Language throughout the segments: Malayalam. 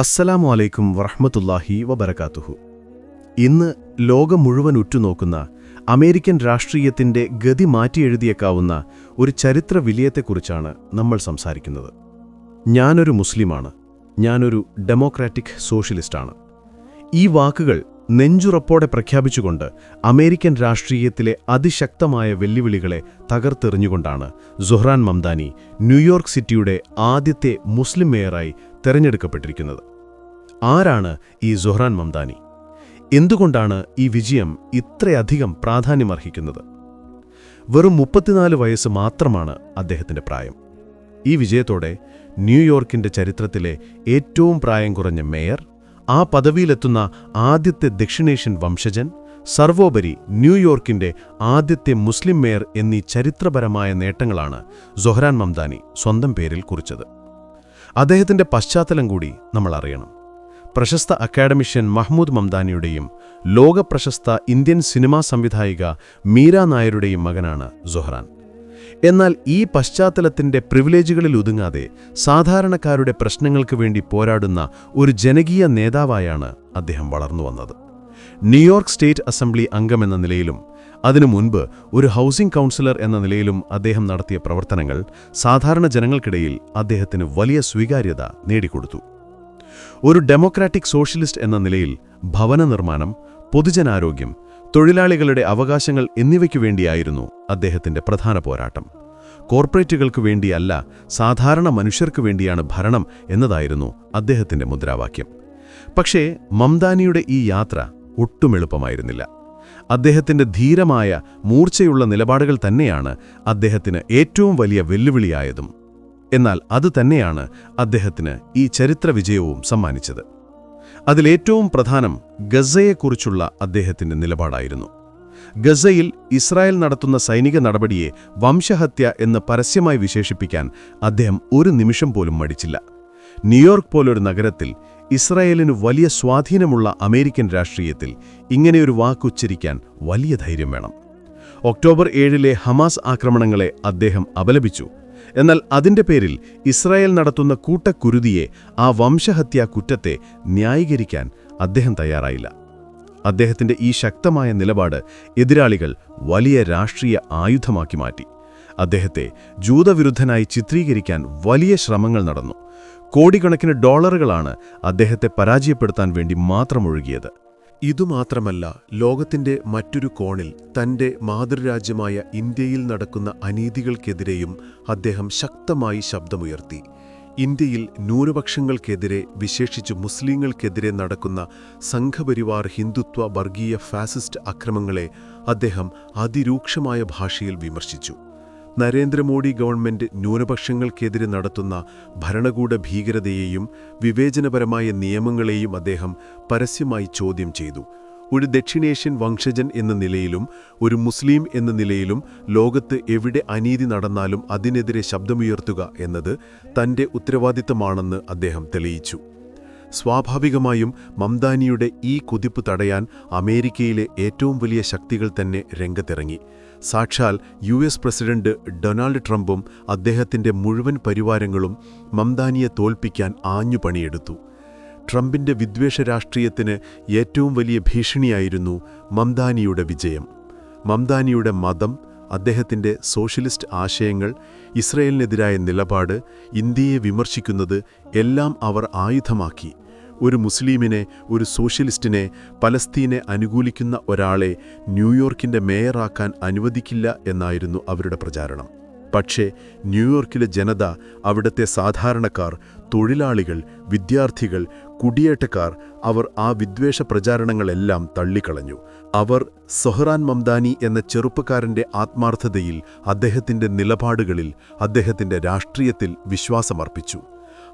അസ്സലാമു അലൈക്കും വറഹ്മത്തുള്ളാഹി വബർക്കാത്തുഹു ഇന്ന് ലോകം മുഴുവൻ ഉറ്റുനോക്കുന്ന അമേരിക്കൻ രാഷ്ട്രീയത്തിന്റെ ഗതി മാറ്റിയെഴുതിയേക്കാവുന്ന ഒരു ചരിത്ര വിലയത്തെക്കുറിച്ചാണ് നമ്മൾ സംസാരിക്കുന്നത്. ഞാനൊരു മുസ്ലിമാണ്. ഞാനൊരു ഡെമോക്രാറ്റിക് സോഷ്യലിസ്റ്റാണ്. ഈ വാക്കുകൾ നെഞ്ചുറപ്പോടെ പ്രഖ്യാപിച്ചുകൊണ്ട് അമേരിക്കൻ രാഷ്ട്രീയത്തിലെ അതിശക്തമായ വെല്ലുവിളികളെ തകർത്തെറിഞ്ഞുകൊണ്ടാണ് സുഹ്റാൻ മംദാനി ന്യൂയോർക്ക് സിറ്റിയുടെ ആദ്യത്തെ മുസ്ലിം മേയറായി തെരഞ്ഞെടുക്കപ്പെട്ടിരിക്കുന്നത്. ആരാണ് ഈ സുഹ്റാൻ മംദാനി? എന്തുകൊണ്ടാണ് ഈ വിജയം ഇത്രയധികം പ്രാധാന്യമർഹിക്കുന്നത്? വെറും മുപ്പത്തിനാല് വയസ്സ് മാത്രമാണ് അദ്ദേഹത്തിന്റെ പ്രായം. ഈ വിജയത്തോടെ ന്യൂയോർക്കിന്റെ ചരിത്രത്തിലെ ഏറ്റവും പ്രായം കുറഞ്ഞ മേയർ ആ പദവിയിലെത്തുന്ന ആദ്യത്തെ ദക്ഷിണേഷ്യൻ വംശജൻ സർവോപരി ന്യൂയോർക്കിന്റെ ആദ്യത്തെ മുസ്ലിം മേയർ എന്നീ ചരിത്രപരമായ നേട്ടങ്ങളാണ് സൊഹ്രാൻ മംദാനി സ്വന്തം പേരിൽ കുറിച്ചത്. അദ്ദേഹത്തിന്റെ പശ്ചാത്തലം കൂടി നമ്മൾ അറിയണം. പ്രശസ്ത അക്കാഡമിഷ്യൻ മഹ്മൂദ് മംദാനിയുടെയും ലോക പ്രശസ്ത ഇന്ത്യൻ സിനിമാ സംവിധായിക മീര നായരുടെയും മകനാണ് ജൊഹ്റാൻ എന്നാൽ ഈ പശ്ചാത്തലത്തിന്റെ പ്രിവിലേജുകളിൽ ഒതുങ്ങാതെ സാധാരണക്കാരുടെ പ്രശ്നങ്ങൾക്ക് വേണ്ടി പോരാടുന്ന ഒരു ജനകീയ നേതാവായാണ് അദ്ദേഹം വളർന്നു വന്നത്. ന്യൂയോർക്ക് സ്റ്റേറ്റ് അസംബ്ലി അംഗമെന്ന നിലയിലും അതിനു മുൻപ് ഒരു ഹൗസിംഗ് കൗൺസിലർ എന്ന നിലയിലും അദ്ദേഹം നടത്തിയ പ്രവർത്തനങ്ങൾ സാധാരണ ജനങ്ങൾക്കിടയിൽ അദ്ദേഹത്തിന് വലിയ സ്വീകാര്യത നേടിക്കൊടുത്തു. ഒരു ഡെമോക്രാറ്റിക് സോഷ്യലിസ്റ്റ് എന്ന നിലയിൽ ഭവന നിർമ്മാണം പൊതുജനാരോഗ്യം തൊഴിലാളികളുടെ അവകാശങ്ങൾ എന്നിവയ്ക്കു വേണ്ടിയായിരുന്നു അദ്ദേഹത്തിന്റെ പ്രധാന പോരാട്ടം. കോർപ്പറേറ്റുകൾക്കു വേണ്ടിയല്ല സാധാരണ മനുഷ്യർക്കു വേണ്ടിയാണ് ഭരണം എന്നതായിരുന്നു അദ്ദേഹത്തിന്റെ മുദ്രാവാക്യം. പക്ഷേ മംദാനിയുടെ ഈ യാത്ര ഒട്ടും എളുപ്പമായിരുന്നില്ല. അദ്ദേഹത്തിന്റെ ധീരമായ മൂർച്ചയുള്ള നിലപാടുകൾ തന്നെയാണ് അദ്ദേഹത്തിന് ഏറ്റവും വലിയ വെല്ലുവിളിയായതും. എന്നാൽ അതുതന്നെയാണ് അദ്ദേഹത്തിന് ഈ ചരിത്ര വിജയവും സമ്മാനിച്ചത് അതിലേറ്റവും പ്രധാനം ഗസയെക്കുറിച്ചുള്ള അദ്ദേഹത്തിന്റെ നിലപാടായിരുന്നു. ഗസയിൽ ഇസ്രായേൽ നടത്തുന്ന സൈനിക നടപടിയെ വംശഹത്യ എന്ന് പരസ്യമായി വിശേഷിപ്പിക്കാൻ അദ്ദേഹം ഒരു നിമിഷം പോലും മടിച്ചില്ല. ന്യൂയോർക്ക് പോലൊരു നഗരത്തിൽ ഇസ്രായേലിനു വലിയ സ്വാധീനമുള്ള അമേരിക്കൻ രാഷ്ട്രീയത്തിൽ ഇങ്ങനെയൊരു വാക്കുച്ചരിക്കാൻ വലിയ ധൈര്യം വേണം. ഒക്ടോബർ ഏഴിലെ ഹമാസ് ആക്രമണങ്ങളെ അദ്ദേഹം അപലപിച്ചു. എന്നാൽ അതിന്റെ പേരിൽ ഇസ്രായേൽ നടത്തുന്ന കൂട്ടക്കുരുതിയെ ആ വംശഹത്യാ കുറ്റത്തെ ന്യായീകരിക്കാൻ അദ്ദേഹം തയ്യാറായില്ല. അദ്ദേഹത്തിന്റെ ഈ ശക്തമായ നിലപാട് എതിരാളികൾ വലിയ രാഷ്ട്രീയ ആയുധമാക്കി മാറ്റി. അദ്ദേഹത്തെ ജൂതവിരുദ്ധനായി ചിത്രീകരിക്കാൻ വലിയ ശ്രമങ്ങൾ നടന്നു. കോടിക്കണക്കിന് ഡോളറുകളാണ് അദ്ദേഹത്തെ പരാജയപ്പെടുത്താൻ വേണ്ടി മാത്രമൊഴുകിയത് ഇതുമാത്രമല്ല ലോകത്തിന്റെ മറ്റൊരു കോണിൽ തന്റെ മാതൃരാജ്യമായ ഇന്ത്യയിൽ നടക്കുന്ന അനീതികൾക്കെതിരെയും അദ്ദേഹം ശക്തമായി ശബ്ദമുയർത്തി. ഇന്ത്യയിൽ ന്യൂനപക്ഷങ്ങൾക്കെതിരെ വിശേഷിച്ച് മുസ്ലിങ്ങൾക്കെതിരെ നടക്കുന്ന സംഘപരിവാർ ഹിന്ദുത്വ വർഗീയ ഫാസിസ്റ്റ് അക്രമങ്ങളെ അദ്ദേഹം അതിരൂക്ഷമായ ഭാഷയിൽ വിമർശിച്ചു. നരേന്ദ്രമോദി ഗവൺമെന്റ് ന്യൂനപക്ഷങ്ങൾക്കെതിരെ നടത്തുന്ന ഭരണകൂട ഭീകരതയെയും വിവേചനപരമായ നിയമങ്ങളെയും അദ്ദേഹം പരസ്യമായി ചോദ്യം ചെയ്തു. ഒരു ദക്ഷിണേഷ്യൻ വംശജൻ എന്ന നിലയിലും ഒരു മുസ്ലിം എന്ന നിലയിലും ലോകത്ത് എവിടെ അനീതി നടന്നാലും അതിനെതിരെ ശബ്ദമുയർത്തുക എന്നത് തന്റെ ഉത്തരവാദിത്തമാണെന്ന് അദ്ദേഹം തെളിയിച്ചു. സ്വാഭാവികമായും മംദാനിയുടെ ഈ കുതിപ്പ് തടയാൻ അമേരിക്കയിലെ ഏറ്റവും വലിയ ശക്തികൾ തന്നെ രംഗത്തിറങ്ങി. സാക്ഷാൽ യു എസ് പ്രസിഡന്റ് ഡൊണാൾഡ് ട്രംപും അദ്ദേഹത്തിന്റെ മുഴുവൻ പരിവാരങ്ങളും മംദാനിയെ തോൽപ്പിക്കാൻ ആഞ്ഞു പണിയെടുത്തു. ട്രംപിന്റെ വിദ്വേഷ രാഷ്ട്രീയത്തിന് ഏറ്റവും വലിയ ഭീഷണിയായിരുന്നു മംദാനിയുടെ വിജയം. മംദാനിയുടെ മതം അദ്ദേഹത്തിന്റെ സോഷ്യലിസ്റ്റ് ആശയങ്ങൾ ഇസ്രയേലിനെതിരായ നിലപാട് ഇന്ത്യയെ വിമർശിക്കുന്നത് എല്ലാം അവർ ആയുധമാക്കി. ഒരു മുസ്ലിമിനെ ഒരു സോഷ്യലിസ്റ്റിനെ പലസ്തീനെ അനുകൂലിക്കുന്ന ഒരാളെ ന്യൂയോർക്കിന്റെ മേയറാക്കാൻ അനുവദിക്കില്ല എന്നായിരുന്നു അവരുടെ പ്രചാരണം. പക്ഷേ ന്യൂയോർക്കിലെ ജനത അവിടുത്തെ സാധാരണക്കാർ തൊഴിലാളികൾ വിദ്യാർത്ഥികൾ കുടിയേറ്റക്കാർ അവർ ആ വിദ്വേഷ പ്രചാരണങ്ങളെല്ലാം തള്ളിക്കളഞ്ഞു. അവർ സൊഹ്റാൻ മംദാനി എന്ന ചെറുപ്പക്കാരന്റെ ആത്മാർത്ഥതയിൽ അദ്ദേഹത്തിന്റെ നിലപാടുകളിൽ അദ്ദേഹത്തിന്റെ രാഷ്ട്രീയത്തിൽ വിശ്വാസമർപ്പിച്ചു.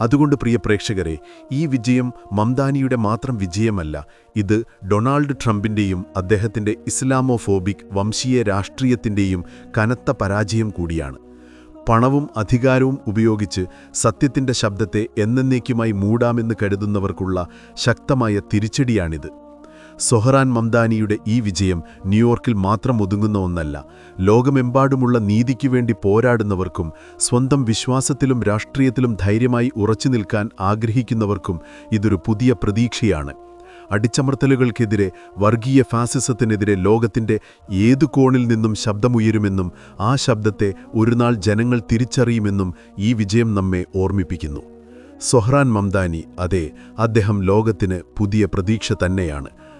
അതുകൊണ്ട് പ്രിയ പ്രേക്ഷകരെ ഈ വിജയം മംദാനിയുടെ മാത്രം വിജയമല്ല ഇത് ഡൊണാൾഡ് ട്രംപിന്റെയും അദ്ദേഹത്തിന്റെ ഇസ്ലാമോഫോബിക് വംശീയ രാഷ്ട്രീയത്തിന്റെയും കനത്ത പരാജയം കൂടിയാണ്. പണവും അധികാരവും ഉപയോഗിച്ച് സത്യത്തിന്റെ ശബ്ദത്തെ എന്നേക്കുമായി മൂടാമെന്ന് കരുതുന്നവർക്കുള്ള ശക്തമായ തിരിച്ചടിയാണിത്. സൊഹറാൻ മംദാനിയുടെ ഈ വിജയം ന്യൂയോർക്കിൽ മാത്രം ഒതുങ്ങുന്ന ഒന്നല്ല. ലോകമെമ്പാടുമുള്ള നീതിക്കു വേണ്ടി പോരാടുന്നവർക്കും സ്വന്തം വിശ്വാസത്തിലും രാഷ്ട്രീയത്തിലും ധൈര്യമായി ഉറച്ചു നിൽക്കാൻ ആഗ്രഹിക്കുന്നവർക്കും ഇതൊരു പുതിയ പ്രതീക്ഷയാണ്. അടിച്ചമർത്തലുകൾക്കെതിരെ വർഗീയ ഫാസിസത്തിനെതിരെ ലോകത്തിന്റെ ഏതു കോണിൽ നിന്നും ശബ്ദമുയരുമെന്നും ആ ശബ്ദത്തെ ഒരുനാൾ ജനങ്ങൾ തിരിച്ചറിയുമെന്നും ഈ വിജയം നമ്മെ ഓർമ്മിപ്പിക്കുന്നു. സൊഹ്റാൻ മംദാനി അതെ അദ്ദേഹം ലോകത്തിന് പുതിയ പ്രതീക്ഷ തന്നെയാണ്.